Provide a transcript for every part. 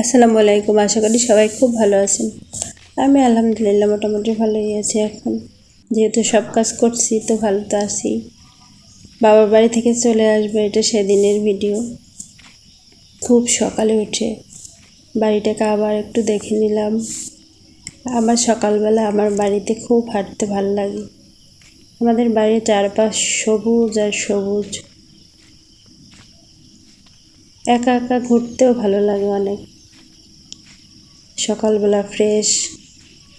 আসসালামু আলাইকুম, আশা করি সবাই খুব ভালো আছেন। আমি আলহামদুলিল্লাহ মোটামুটি ভালোই আছি এখন। যেহেতু সব কাজ করছি, তো ভালো তো আছি। বাবার বাড়ি থেকে চলে আসবে এটা সেদিনের ভিডিও। খুব সকালে উঠে বাড়িটাকে আবার একটু দেখে নিলাম। আমার সকালবেলা আমার বাড়িতে খুব হাঁটতে ভালো লাগে। আমাদের বাড়ির চারপাশ সবুজ আর সবুজ। একা একা ঘুরতেও ভালো লাগে অনেক। সকালবেলা ফ্রেশ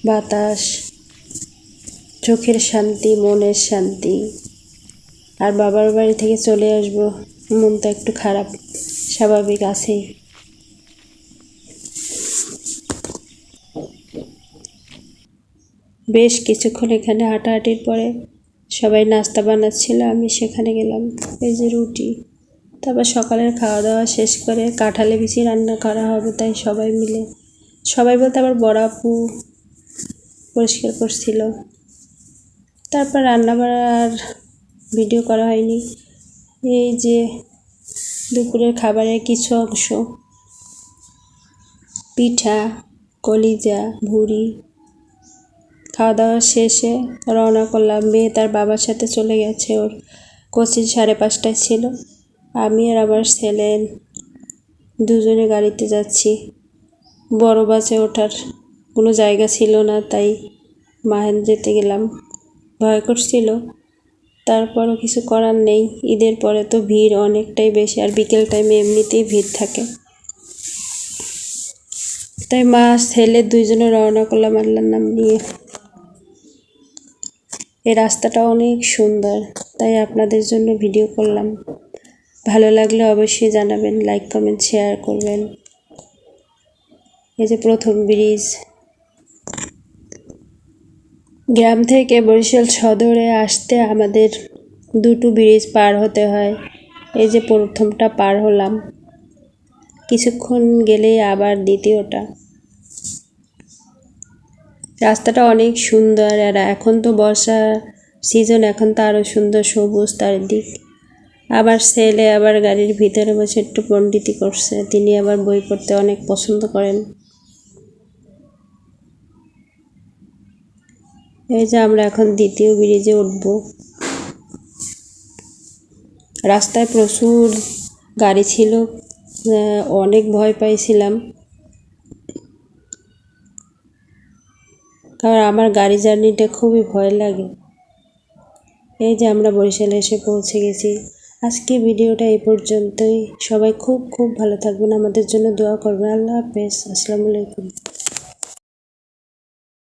বাতাস, চোখের শান্তি, মনের শান্তি। আর বাবার বাড়ি থেকে চলে আসব। মনটা একটু খারাপ, স্বাভাবিক আছেই। বেশ কিছুক্ষণ এখানে হাঁটাহাঁটির পরে সবাই নাস্তা বানাচ্ছিল, আমি সেখানে গেলাম। এই যে রুটি। তারপর সকালের খাওয়া দাওয়া শেষ করে কাঁঠালে বিচি রান্না করা হবে, তাই সবাই মিলে সবাই বলতে আবার বড় আপু পরিষ্কার করছিল। তারপর রান্না বাড়ার ভিডিও করা হয়নি। এই যে দুপুরের খাবারের কিছু অংশ। পিঠা, কলিজা, ভুড়ি। খাওয়া দাওয়া শেষে রওনা করলাম। মেয়ে তার বাবার সাথে চলে গেছে। ওর কোচিং সাড়ে পাঁচটায় ছিল। আমি আর আমার ছেলে দুজনে গাড়িতে যাচ্ছি। বড় বাসে ওঠার। কোনো জায়গা ছিল না, তাই মাহেন্দ্রেতে গেলাম। ভয় করছিল। তারপরও কিছু করার নেই। ঈদের পরে তো ভিড় অনেকটাই বেশি, আর বিকেল টাইমে এমনিতেই ভিড় থাকে। তাই মা ছেলে দুইজনে রওনা করলাম আল্লাহর নাম নিয়ে। এই রাস্তাটা অনেক সুন্দর, তাই আপনাদের জন্য ভিডিও করলাম। ভালো লাগলে অবশ্যই জানাবেন লাইক কমেন্ট শেয়ার করবেন। এই যে প্রথম ব্রিজ। গ্রাম থেকে বরিশাল সদরে আসতে আমাদের দুটো ব্রিজ পার হতে হয়। এই যে প্রথমটা পার হলাম। কিছুক্ষণ গেলেই আবার দ্বিতীয়টা। রাস্তাটা অনেক সুন্দর আর এখন তো বর্ষা সিজন এখন তো আরও সুন্দর সবুজ তার দিক আবার ছেলে আবার গাড়ির ভিতরে বসে একটু পণ্ডিতি করছে। তিনি আবার বই পড়তে অনেক পছন্দ করেন। এই যে আমরা এখন দ্বিতীয় ব্রিজে উঠব। রাস্তায় প্রচুর গাড়ি ছিল অনেক ভয় পাইছিলাম। কারণ আমার গাড়ি জার্নিটা খুবই ভয় লাগে। এই যে আমরা বরিশালে এসে পৌঁছে গেছি। আজকে ভিডিওটা এই পর্যন্তই। সবাই খুব খুব ভালো থাকবেন। আমাদের জন্য দোয়া করবেন। আল্লাহ হাফেজ। আসসালামু আলাইকুম।